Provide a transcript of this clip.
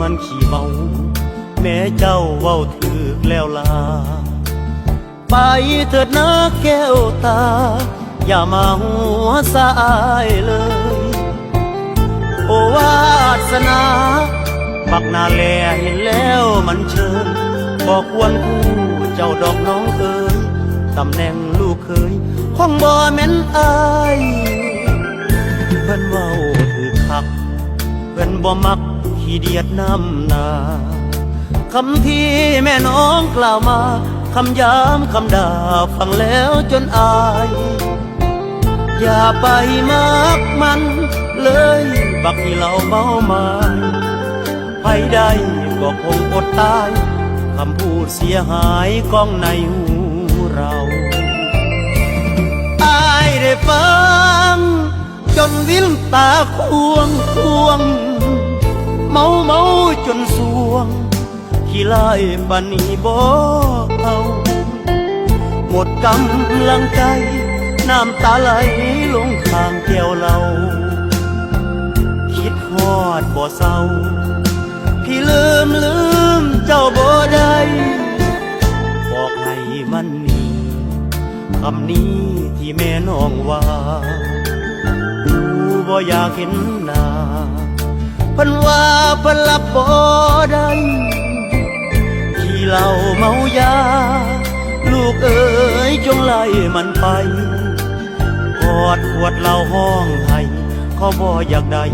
มันขี้เมา แม่เจ้าเว้าถึกแล้วลา ไปเถิดนะแก้วตา อย่ามาหัวสายเลย โอวาสนาบักนาแลเห็นแล้วมันเชิญบอกควรคู่เจ้าดอกน้องเอ๋ยตำแหน่งลูกเคยคงบ่แม่นอายเพิ่นเว้าถือคักเพิ่นบ่มัก ขี้เดียดน้ำนาคำที่แม่น้องกล่าวมาคำย้ำคำด่าฟังแล้วจนอาย อย่าไปมักมันเลยบักที่เราเมามาไปได้ก็คงอดตายคำพูดเสียหายกองในหูเราอายได้ฟังจนวินตาควงควง เมาเมาจนสวง ขี้ไล่ปานนีบ่เอาหมดกำลังใจ น้ำตาไหลลงข้างแก้วเรา คิดฮอดบ่เศร้า พี่ลืมลืมเจ้าบ่ได้บอกให้มันมีคำนี้ที่แม่น้องว่าูบ่อยากเห็นหน้า พันว่าพันรับบ่ได้ที่เราเมายา ลูกเอ๋ยจงไล่มันไปกอดขวดเหล้าห้องไห้เขาบ่อยากได้